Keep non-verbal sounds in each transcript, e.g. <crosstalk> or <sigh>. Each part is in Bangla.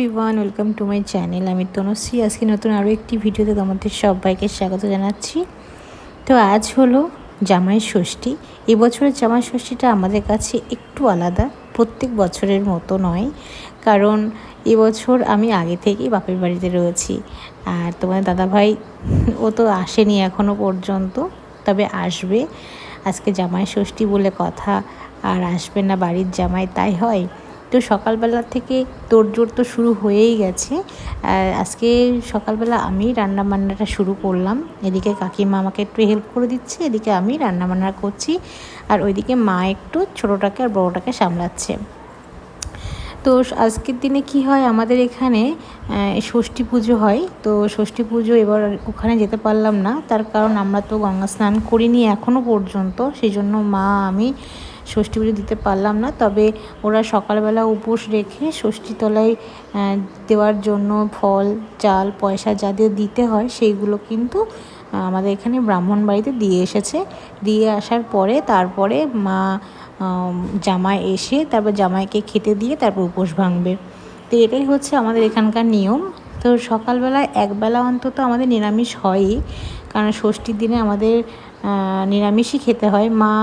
Everyone welcome to my channel আমি তনুশ্রী। আজকে নতুন আরও একটি ভিডিওতে তোমাদের সবাইকে স্বাগত জানাচ্ছি। তো আজ হলো জামাই ষষ্ঠী। এবছরের জামাই ষষ্ঠীটা আমাদের কাছে একটু আলাদা, প্রত্যেক বছরের মতো নয়। কারণ এবছর আমি আগে থেকেই বাপের বাড়িতে রয়েছি। আর তোমার দাদাভাই, ও তো আসেনি এখনও পর্যন্ত, তবে আসবে। আজকে জামাই ষষ্ঠী বলে কথা, আর আসবে না বাড়ির জামাই, তাই হয়। তো সকালবেলা থেকে তোড়জোড় তো শুরু হয়েই গেছে। আজকে সকালবেলা আমি রান্না বান্নাটা শুরু করলাম। এদিকে কাকিমা আমাকে একটু হেল্প করে দিচ্ছে, এদিকে আমি রান্না বান্না করছি। আর ওইদিকে মা একটু ছোটোটাকে আর বড়োটাকে সামলাচ্ছে। তো আজকের দিনে কি হয় আমাদের এখানে ষষ্ঠী পুজো হয়। তো ষষ্ঠী পুজো এবার ওখানে যেতে পারলাম না। তার কারণ আমরা তো গঙ্গা স্নান করিনি এখনও পর্যন্ত। সেই জন্য মা, আমি ষষ্ঠী পুজো দিতে পারলাম না। তবে ওরা সকালবেলা উপোস রেখে ষষ্ঠী তলায় দেওয়ার জন্য ফল, চাল, পয়সা যাদের দিতে হয় সেইগুলো কিন্তু আমাদের এখানে ব্রাহ্মণ বাড়িতে দিয়ে এসেছে। দিয়ে আসার পরে তারপরে মা জামাই এসে তারপর জামাইকে খেতে দিয়ে তারপর উপোস ভাঙবে। তো এটাই হচ্ছে আমাদের এখানকার নিয়ম। তো সকালবেলা একবেলা অন্তত আমাদের নিরামিষ হয়ই। কারণ ষষ্ঠীর দিনে আমাদের নিরামিষই খেতে হয়। মা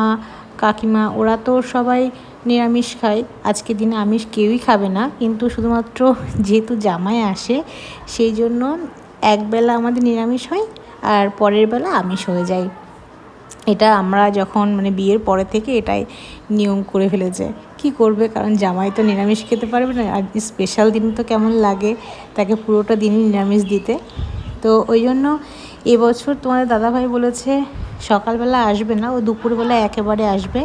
কাকিমা, ওরা তো সবাই নিরামিষ খায়। আজকের দিনে আমিষ কেউই খাবে না। কিন্তু শুধুমাত্র <laughs> যেহেতু জামাই আসে, সেই জন্য একবেলা আমাদের নিরামিষ হয় আর পরের বেলা আমিষ হয়ে যায়। এটা আমরা যখন মানে বিয়ের পরে থেকে এটাই নিয়ম করে ফেলেছে। কি করবে? কারণ জামাই তো নিরামিষ খেতে পারবে না। আর স্পেশাল দিন তো কেমন লাগে তাকে পুরোটা দিনই নিরামিষ দিতে। তো ওই জন্য এবছর তোমাদের দাদাভাই বলেছে সকালবেলা আসবে না, ও দুপুরবেলা একেবারে আসবে।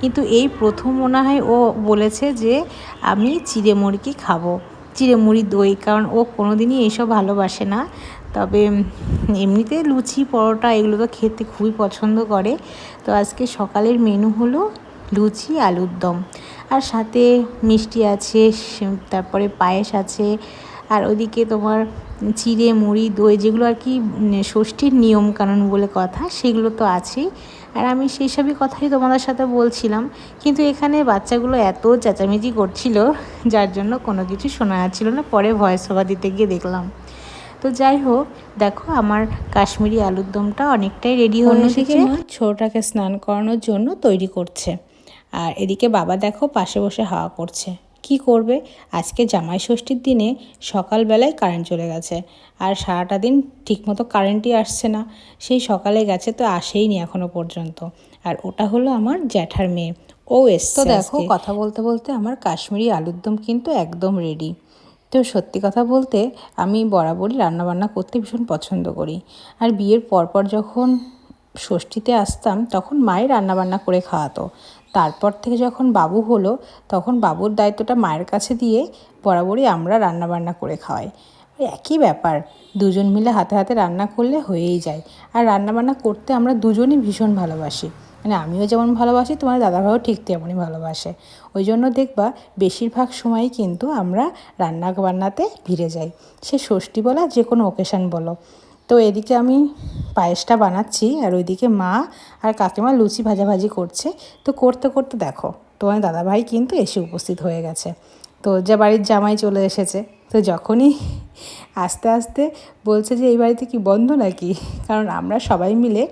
কিন্তু এই প্রথম মনে হয় ও বলেছে যে, আমি চিড়ে মুড়কি খাব? চিড়ে মুড়ি দই, কারণ ও কোনো দিনই এইসব ভালোবাসে না। তবে এমনিতে লুচি, পরোটা এগুলো তো খেতে খুবই পছন্দ করে। তো আজকে সকালের মেনু হলো লুচি, আলুর দম। আর সাথে মিষ্টি আছে তারপরে পায়েস আছে আর ওদিকে তোমার চিড়ে মুড়ি দই যেগুলো আর কি ষষ্ঠীর নিয়ম কানুন বলে কথা সেগুলো তো আছেই। আর আমি সেই সবই কথাই তোমাদের সাথে বলছিলাম কিন্তু এখানে বাচ্চাগুলো এত চেঁচামেচি করছিল যার জন্য কোনো কিছু শোনা যাচ্ছিল না। পরে ভয়েস ওভার দিতে গিয়ে দেখলাম। তো যাই হোক দেখো আমার কাশ্মীরি আলুর দমটা অনেকটাই রেডি হয়ে এসেছে। ছোটোটাকে স্নান করানোর জন্য তৈরি করছে। আর এদিকে বাবা দেখো পাশে বসে হাওয়া করছে। কি করবে? আজকে জামাই ষষ্ঠীর দিনে সকালবেলায় কারেন্ট চলে গেছে। আর সারাটা দিন ঠিকমতো কারেন্টই আসছে না। সেই সকালে গেছে তো আসেইনি এখনও পর্যন্ত। আর ওটা হলো আমার জ্যাঠার মেয়ে। ও এসছে তো দেখো কথা বলতে বলতে আমার কাশ্মীরি আলুর দম কিন্তু একদম রেডি তো সত্যি কথা বলতে আমি বরাবরই রান্নাবান্না করতে ভীষণ পছন্দ করি। আর বিয়ের পরপর যখন ষষ্ঠীতে আসতাম তখন মায়ের রান্নাবান্না করে খাওয়াতো। তারপর থেকে যখন বাবু হলো, তখন বাবুর দায়িত্বটা মায়ের কাছে দিয়ে বরাবরই আমরা রান্নাবান্না করে খাওয়াই। একই ব্যাপার, দুজন মিলে হাতে হাতে রান্না করলে হয়েই যায়। আর রান্নাবান্না করতে আমরা দুজনই ভীষণ ভালোবাসি। মানে আমিও যেমন ভালোবাসি, তোমার দাদাভাইও ঠিক তেমনই ভালোবাসে। ওই জন্য দেখবা, বেশিরভাগ সময়ই কিন্তু আমরা রান্না বান্নাতে ভিড়ে যাই। সে ষষ্ঠী বলা যে কোনো ওকেশান বলো। তো এদিকে আমি পায়েসটা বানাচ্ছি আর ওইদিকে মা আর কাকিমা লুচি ভাজাভাজি করছে। তো করতে করতে দেখো তোমার দাদাভাই কিন্তু এসে উপস্থিত হয়ে গেছে। তো যে বাড়ির জামাই চলে এসেছে। তো যখনই আস্তে আস্তে বলছে যে এই বাড়িতে কি বন্ধ নাকি? কারণ আমরা সবাই মিলে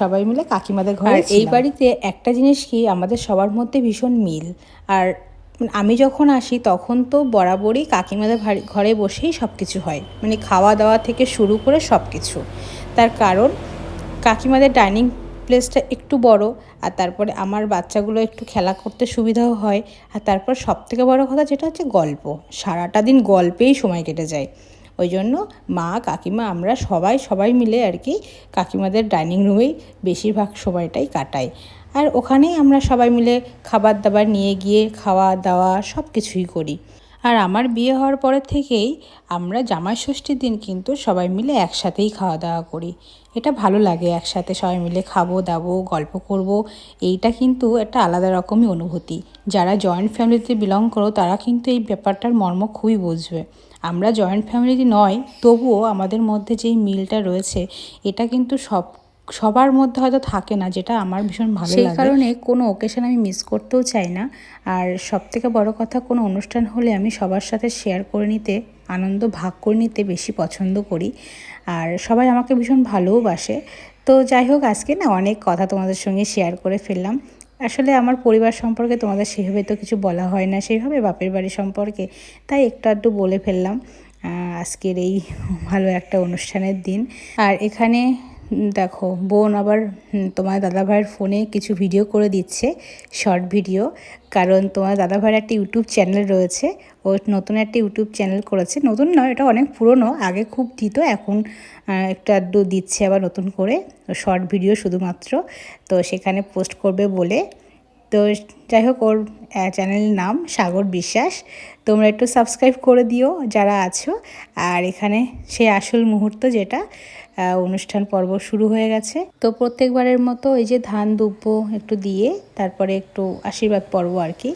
সবাই মিলে কাকিমাদের ঘরে এই বাড়িতে একটা জিনিস কি আমাদের সবার মধ্যে ভীষণ মিল। আর আমি যখন আসি, তখন তো বরাবরই কাকিমাদের ঘরে বসেই সব কিছু হয়। মানে খাওয়া দাওয়া থেকে শুরু করে সব কিছু তার কারণ, কাকিমাদের ডাইনিং প্লেসটা একটু বড়, আর তারপরে আমার বাচ্চাগুলো একটু খেলা করতে সুবিধাও হয়। আর তারপর সব থেকে বড়ো কথা যেটা হচ্ছে গল্প। সারাটা দিন গল্পেই সময় কেটে যায়। ওই জন্য মা, কাকিমা, আমরা সবাই সবাই মিলে আর কি কাকিমাদের ডাইনিং রুমেই বেশিরভাগ সময়টাই কাটাই। আর ওখানেই আমরা সবাই মিলে খাবার দাবার নিয়ে গিয়ে খাওয়া দাওয়া সব কিছুই করি। আর আমার বিয়ে হওয়ার পরের থেকেই আমরা জামাই ষষ্ঠীর দিন কিন্তু সবাই মিলে একসাথেই খাওয়া দাওয়া করি। এটা ভালো লাগে, একসাথে সবাই মিলে খাব, দাবো, গল্প করব। এইটা কিন্তু একটা আলাদা রকমই অনুভূতি। যারা জয়েন্ট ফ্যামিলিতে বিলং করো, তারা কিন্তু এই ব্যাপারটার মর্ম খুবই বুঝবে। আমরা জয়েন্ট ফ্যামিলি নয়, তবুও আমাদের মধ্যে যেই মিলটা রয়েছে, এটা কিন্তু সব সবার মধ্যে হয়তো থাকে না যেটা আমার ভীষণ ভালো লাগে। সেই কারণে কোনো ওকেশন আমি মিস করতেও চাই না। আর সব থেকে বড় কথা কোনো অনুষ্ঠান হলে আমি সবার সাথে শেয়ার করে নিতে আনন্দ ভাগ করে নিতে বেশি পছন্দ করি। আর সবাই আমাকে ভীষণ ভালোওবাসে তো যাই হোক আজকে না অনেক কথা তোমাদের সঙ্গে শেয়ার করে ফেললাম। আসলে আমার পরিবার সম্পর্কে তোমাদের সেভাবে তো কিছু বলা হয় না সেইভাবে বাপের বাড়ি সম্পর্কে তাই একটু আধটু বলে ফেললাম। আজকের এই ভালো একটা অনুষ্ঠানের দিন। আর এখানে দেখো, বোন আবার তোমার দাদাভাইয়ের ফোনে কিছু ভিডিও করে দিচ্ছে শর্ট ভিডিও কারণ তোমার দাদাভাইয়ের একটা ইউটিউব চ্যানেল রয়েছে, ও নতুন একটা ইউটিউব চ্যানেল করেছে, নতুন নয়, এটা অনেক পুরনো, আগে খুব দিত, এখন একটু আধটু দিচ্ছে আবার নতুন করে শর্ট ভিডিও শুধুমাত্র, তো সেখানে পোস্ট করবে বলে, তো যাই হোক ওর চ্যানেলের নাম সাগর বিশ্বাস, তোমরা একটু সাবস্ক্রাইব করে দিও যারা আছো, আর এখানে সেই আসল মুহূর্ত যেটা অনুষ্ঠান পর্ব শুরু হয়ে গেছে। তো প্রত্যেকবারের মতো এই যে ধান দুব্য একটু দিয়ে তারপরে একটু আশীর্বাদ পর্ব আর কি।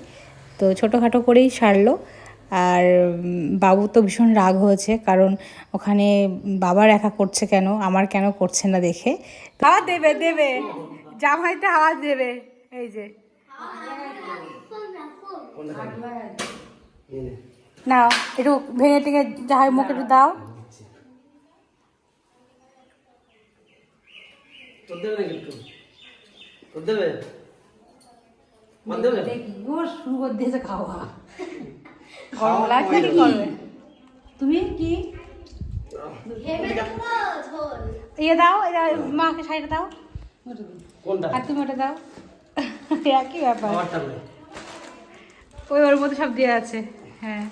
তো ছোটোখাটো করেই সারলো। আর বাবু তো ভীষণ রাগ হয়েছে কারণ ওখানে বাবার একা করছে কেন আমার কেন করছে না দেখে। হাওয়া দেবে দেবে। জামাইতে হাওয়া দেবে। এই যে। নাও একটু ভেঙে টেঙে যাহার মুখে একটু দাও। তোর দেবে নাকি একটু? তোর দেবে? আমার দেবে? ও শুরু করে দিয়েছে খাওয়া। গরম লাগছে কি করবে? তুমি কি? ইয়ে দাও এটা মাকে শাড়িটা দাও। কোনটা? আর তুমি ওটা দাও। একই ব্যাপার। ওই ওর মধ্যে সব দিয়ে আছে। হ্যাঁ।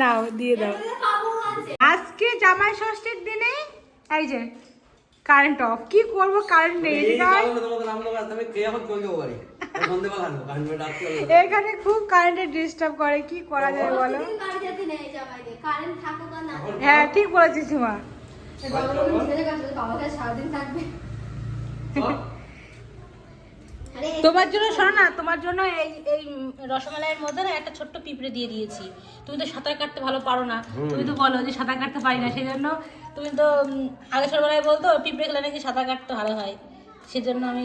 নাও। দিয়ে দাও। আজকে জামাই ষষ্ঠীর দিনে এই যে কারেন্ট অফ কি করব কারেন্ট নেই এই এখানে- খুব কারেন্টের ডিস্টার্ব করে কি করা যায় বলো? হ্যাঁ ঠিক বলেছিস মা। এই বাবা সারাদিন থাকবে। তোমার জন্য শোনো না তোমার জন্য এই এই রসমালাইয়ের মধ্যে না একটা ছোট্ট পিঁপড়ে দিয়ে দিয়েছি। তুমি তো সাঁতার কাটতে ভালো পারো না। তুমি তো বলো যে সাঁতার কাটতে পারি না সেই জন্য তুমি তো আগে ছোটবেলায় বলতো পিঁপড়ে খেলে নাকি সাঁতার কাটতে ভালো হয়। সেজন্য আমি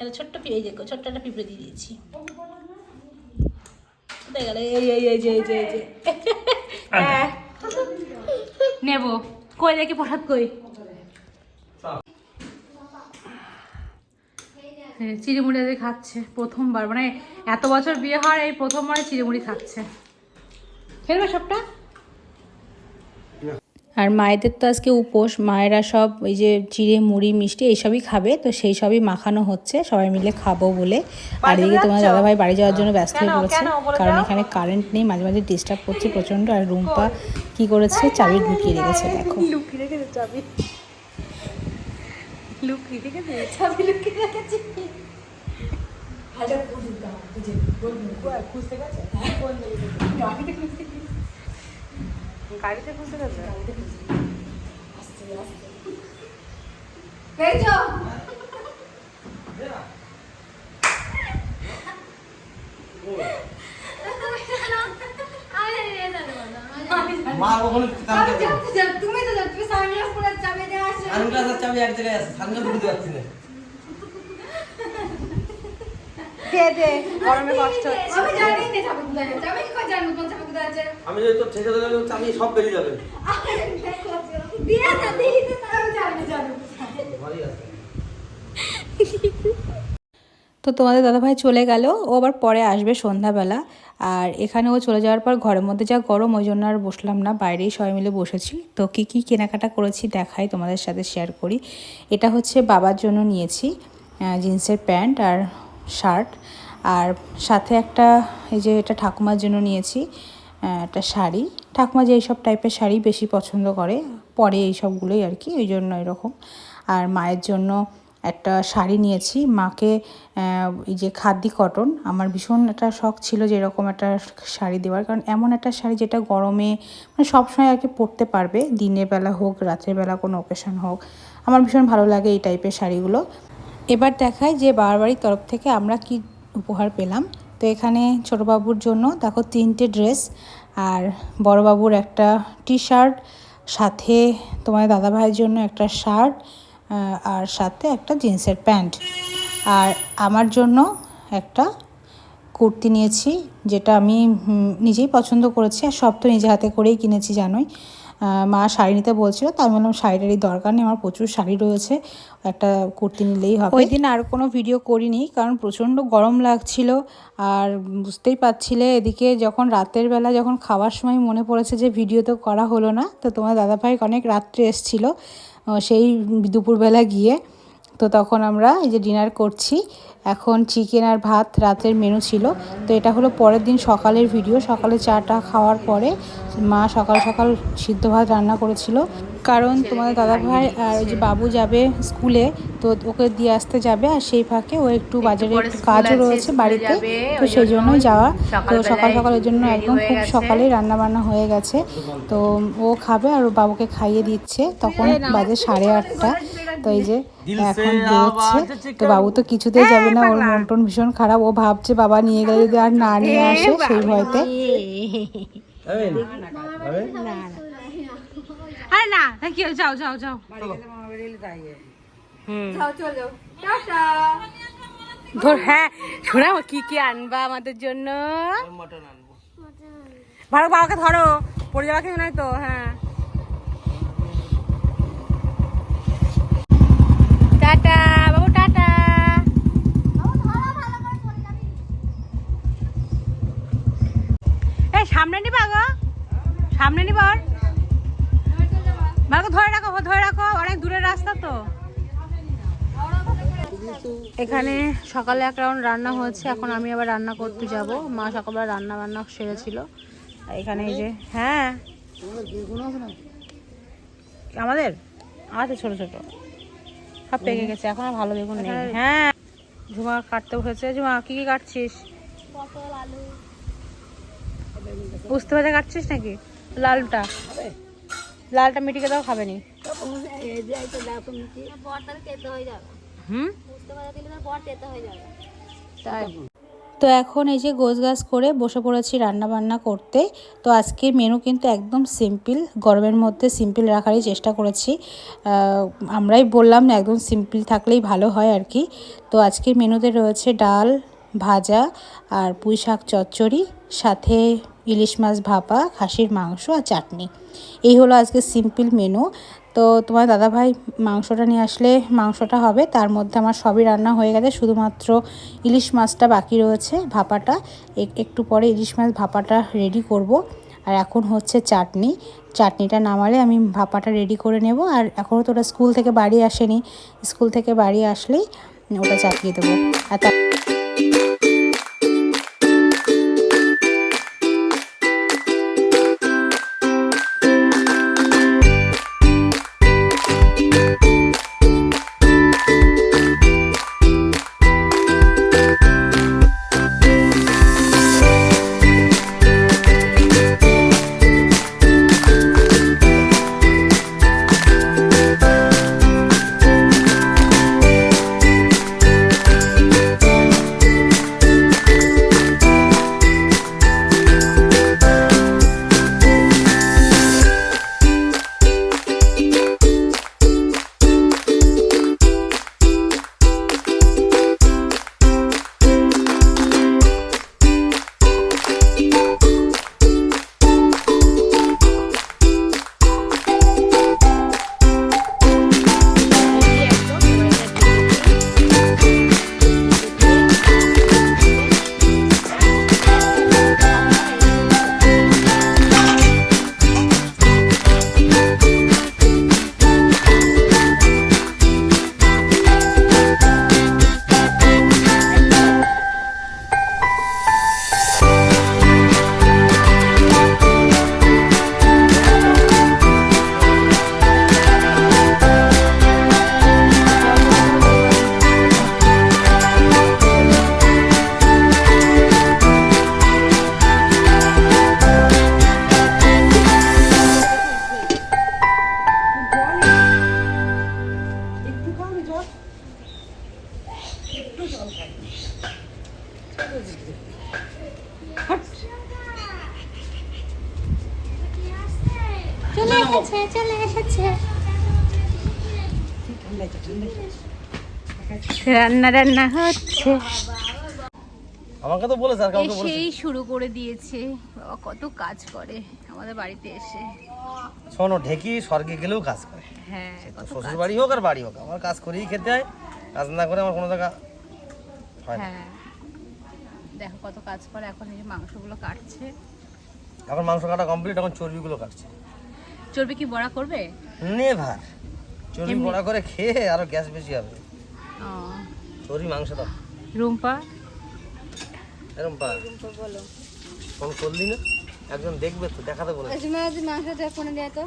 একটা ছোট্ট পি- এই দেখো ছোট্ট একটা পিঁপড়ে দিয়ে দিয়েছি। কোথায় গেল? এই এই এই যে এই যে এই যে। হ্যাঁ। নেব। কই দেখি প্রসাদ কই? চিড়িমুড়ি আজকে খাচ্ছে প্রথমবার। মানে এত বছর বিয়ে হওয়ার এই প্রথমবার চিড়িমুড়ি খাচ্ছে। খেলবে সবটা? আর মায়েদের তো আজকে উপোস মায়েরা সব এই যে চিড়ে মুড়ি মিষ্টি এইসবই খাবে তো সেই সবই মাখানো হচ্ছে সবাই মিলে খাব বলে। আর এদিকে তোমার দাদাভাই বাড়ি যাওয়ার জন্য ব্যস্ত হয়ে পড়েছে কারণ এখানে কারেন্ট নেই মাঝে মাঝে ডিস্টার্ব করছে প্রচণ্ড আর রুম্পা কি করেছে? চাবি ঢুকিয়ে রেখেছে দেখো। লুকিয়ে রেখেছে চাবি। লুকিয়ে রেখেছে চাবি লুকিয়ে রেখেছি। গাড়িতে খুঁজতে গেছে? জানি না। মা কখনো আমি জানতে চাই, তুমি তো জানো, তুমি সানগ্লাস পরে চাবি এক জায়গায় আছে পারছি না। আমি। আমি? আমি যদি তোর ঠেকে দিলে চাবি সব বেরিয়ে যাবে। আমি তো তোমাদের দাদাভাই চলে গেল ও আবার পরে আসবে সন্ধ্যাবেলা। আর এখানে ও চলে যাওয়ার পর ঘরের মধ্যে যা গরম, ওই জন্য আর বসলাম না। বাইরেই সবাই মিলে বসেছি। তো কী কী কেনাকাটা করেছি দেখাই, তোমাদের সাথে শেয়ার করি। এটা হচ্ছে বাবার জন্য নিয়েছি জিন্সের প্যান্ট আর শার্ট। আর সাথে একটা, এই যে এটা ঠাকুমার জন্য নিয়েছি একটা শাড়ি। ঠাকুমা যে এইসব টাইপের শাড়ি বেশি পছন্দ করে, পরে এই সবগুলোই আর কি, ওই জন্য এরকম। আর মায়ের জন্য একটা শাড়ি নিয়েছি। মাকে এই যে খাদি কটন। আমার ভীষণ একটা শখ ছিল যে এরকম একটা শাড়ি দেওয়ার। কারণ এমন একটা শাড়ি যেটা গরমে মানে সবসময় আর কি পরতে পারবে। দিনের বেলা হোক, রাতের বেলা কোনো ওকেশন হোক। আমার ভীষণ ভালো লাগে এই টাইপের শাড়িগুলো। এবার দেখাই যে বারবাড়ির তরফ থেকে আমরা কি উপহার পেলাম। তো এখানে ছোটোবাবুর জন্য দেখো তিনটে ড্রেস। আর বড়বাবুর একটা টি শার্ট সাথে তোমার দাদা ভাইয়ের জন্য একটা শার্ট আর সাথে একটা জিন্সের প্যান্ট। আর আমার জন্য একটা কুর্তি নিয়েছি, যেটা আমি নিজেই পছন্দ করেছি আর সব তো নিজে হাতে করেই কিনেছি, জানোই। মা শাড়ি নিতে বলছিল, তাই বললাম শাড়িটারই দরকার নেই, আমার প্রচুর শাড়ি রয়েছে, একটা কুর্তি নিলেই হবে। ওই দিন আর কোনো ভিডিও করিনি, কারণ প্রচণ্ড গরম লাগছিল, আর বুঝতেই পারছিলে, এদিকে যখন রাতের বেলা যখন খাওয়ার সময় মনে পড়েছে যে ভিডিও তো করা হলো না, তো তোমার দাদাভাই অনেক রাত্রে এসছিল সেই দুপুরবেলা গিয়ে তো তখন আমরা এই যে ডিনার করছি। এখন চিকেন আর ভাত রাতের মেনু ছিল। তো এটা হলো পরের দিন সকালের ভিডিও সকালে চাটা খাওয়ার পরে মা সকাল সকাল সিদ্ধ ভাত রান্না করেছিল। কারণ তোমাদের দাদা ভাই আর ওই যে বাবু যাবে স্কুলে তো ওকে দিয়ে আসতে যাবে আর সেই ফাঁকে ও একটু বাজারে একটু কাজও রয়েছে বাড়িতে তো সেই জন্যই যাওয়া তো সকাল সকালের জন্য একদম খুব সকালেই রান্না বান্না হয়ে গেছে তো ও খাবে আর ও বাবুকে খাইয়ে দিচ্ছে তখন বাজে সাড়ে আটটা তো এই যে এখন বেরোচ্ছে তো বাবু তো কিছুতেই যাবে না ওর মন টন ভীষণ খারাপ ও ভাবছে বাবা নিয়ে গেলে যদি আর না নিয়ে আসে সেই ভয়তে আরে না না কি? যাও যাও যাও। ধর হ্যাঁ শোনা কি কি আনবা আমাদের জন্য? ভালো বাবাকে ধরো। পড়ে যাওয়া কিছু নাই তো হ্যাঁ। টাটা বাবু টাটা। এই সামনে নিবা গো। সামনে নিবা করে ধরে রাখো ধরে রাখো অনেক দূরের রাস্তা তো। এখানে সকালে এক রাউন্ড রান্না হয়েছে এখন আমি আবার রান্না করতে যাব। মা সকালবেলা রান্না বান্না সেরেছিল। এখানে এই যে হ্যাঁ। আমাদের? আমাদের ছোট ছোট। সব পেকে গেছে এখন আর ভালো বেগুন নেই। হ্যাঁ। ঝুমা কাটতে বসেছে। ঝুমা কি কি কাটছিস? পটল আলু। বুঝতে পারছে কাটছিস নাকি? লালটা। লালটা মিটিকে দাও, খাবে নি। তো এখন এই যে গোছ গাছ করে বসে পড়েছি রান্না বান্না করতে, তো আজকে মেনু কিন্তু একদম সিম্পল গরমের মধ্যে সিম্পল রাখারই চেষ্টা করেছি। আমরাই বললাম না, একদম সিম্পল থাকলেই ভালো হয় আর কি। তো আজকের মেনুতে রয়েছে ডাল ভাজা আর পুঁই শাক চচ্চড়ি, সাথে ইলিশ মাছ ভাপা, খাসির মাংস আর চাটনি। এই হলো আজকে সিম্পল মেনু। তো তোমার দাদাভাই মাংসটা নিয়ে আসলে মাংসটা হবে, তার মধ্যে আমার সবই রান্না হয়ে গেছে, শুধুমাত্র ইলিশ মাছটা বাকি রয়েছে, ভাপাটা। এক- একটু পরে ইলিশ মাছ ভাপাটা রেডি করব। আর এখন হচ্ছে চাটনি। চাটনিটা নামালে আমি ভাপাটা রেডি করে নেব। আর এখনও তো ওটা স্কুল থেকে বাড়ি আসেনি। স্কুল থেকে বাড়ি আসলেই ওটা চাপিয়ে দেবো। আর এসেছে চলে এসেছে। রান্না রান্না হচ্ছে। আমাকে তো বলেছে আর কাউকে বলেছে। এসেই শুরু করে দিয়েছে। বাবা কত কাজ করে আমাদের বাড়িতে এসে। শোনো ঢেকি স্বর্গে গেলেও কাজ করে। হ্যাঁ শ্বশুর বাড়ি হোক আর বাড়ি হোক আমার কাজ করেই খেতে হয়। কাজ না করে আমার কোনো জায়গা হয় হ্যাঁ। দেখো কত কাজ করে এখন এই মাংসগুলো কাটছে। এখন মাংস কাটা কমপ্লিট এখন চর্বিগুলো কাটছে। চর্বি কি বড়া করবে? নেভার। চর্বি বড়া করে খেয়ে আরও গ্যাস বেশি হবে। ও, চর্বি মাংস দাও। রুম্পা? এরকম পা ফোন করলি না? একজন দেখবে তো দেখাতে বলে মাংসটা ফোনে দেয় তো।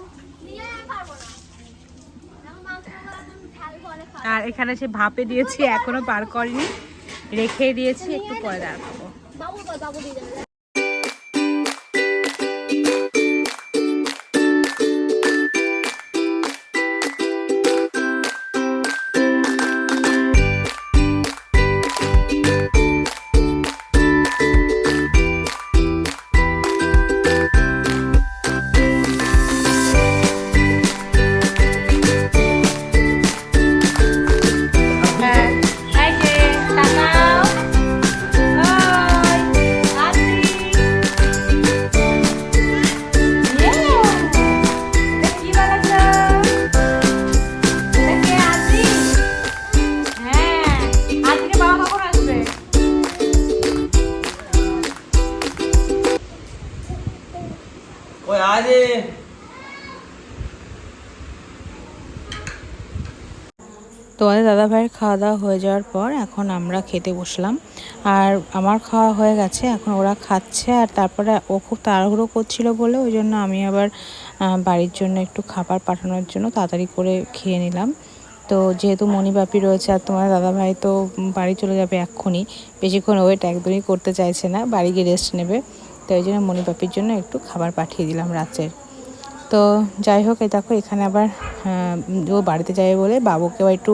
আর এখানে সে ভাপে দিয়েছি এখনও পার করিনি। রেখে দিয়েছি একটু পরে দাঁড়াবো তোমাদের দাদা ভাইয়ের খাওয়া দাওয়া হয়ে যাওয়ার পর এখন আমরা খেতে বসলাম। আর আমার খাওয়া হয়ে গেছে, এখন ওরা খাচ্ছে আর তারপরে ও খুব তাড়াহুড়ো করছিল বলে ওই জন্য আমি আবার বাড়ির জন্য একটু খাবার পাঠানোর জন্য তাড়াতাড়ি করে খেয়ে নিলাম। তো যেহেতু মণিবাপি রয়েছে আর তোমার দাদাভাই তো বাড়ি চলে যাবে এক্ষুনি, বেশিক্ষণ ওয়েট একদমই করতে চাইছে না, বাড়ি গিয়ে রেস্ট নেবে। তো ওই জন্য মণিবাপির জন্য একটু খাবার পাঠিয়ে দিলাম রাতের তো যাই হোক, এই দেখো এখানে আবার ও বাড়িতে যাবে বলে বাবুকেও একটু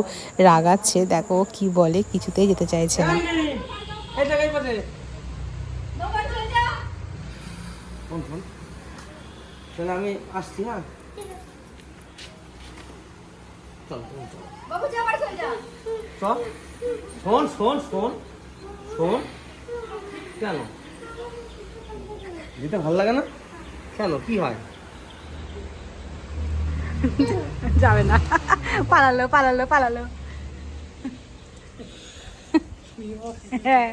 রাগাচ্ছে। দেখো ও কি বলে, কিছুতেই যেতে চাইছে না। আমি আসছি হ্যাঁ? শোন শোন শোন শোন। দিতে ভালো লাগে না? কেন? কি হয়? যাবে না। পালালো পালালো পালালো। হ্যাঁ।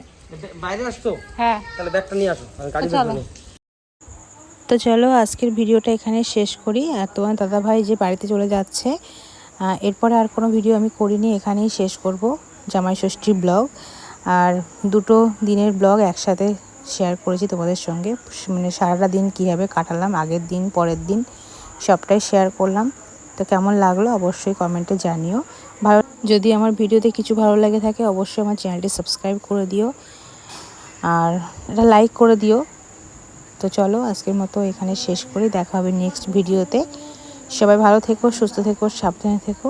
বাইরে আসছো? হ্যাঁ। তাহলে ব্যাগটা নিয়ে আসো গাড়ি তো চলো। তো চলো আজকের ভিডিওটা এখানে শেষ করি। আর তোমার দাদাভাই যে বাড়িতে চলে যাচ্ছে এরপরে আর কোনো ভিডিও আমি করিনি এখানেই শেষ করব জামাই ষষ্ঠীর ব্লগ। আর দুটো দিনের ব্লগ একসাথে শেয়ার করেছি তোমাদের সঙ্গে। মানে সারাটা দিন কীভাবে কাটালাম আগের দিন পরের দিন সবটাই শেয়ার করলাম। তো কেমন লাগল অবশ্যই কমেন্টে জানিও। ভালো যদি আমার ভিডিওতে কিছু ভালো লাগে থাকে, অবশ্যই আমার চ্যানেলটি সাবস্ক্রাইব করে দিও। আর এটা লাইক করে দিও। তো চলো আজকের মতো এখানে শেষ করি। দেখা হবে নেক্সট ভিডিওতে। সবাই ভালো থেকো, সুস্থ থেকো, সাবধানে থেকো।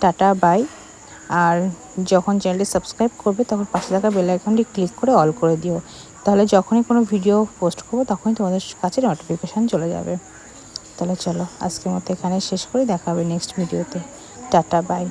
টাটা বাই আর যখন চ্যানেলটি সাবস্ক্রাইব করবে, তখন পাশে থাকা বেল আইকনটি ক্লিক করে অল করে দিও। তাহলে যখনই কোনো ভিডিও পোস্ট করব, তখনই তোমাদের কাছে নোটিফিকেশান চলে যাবে। তাহলে চলো আজকের মতো এখানে শেষ করি দেখা হবে নেক্সট ভিডিওতে টাটা বাই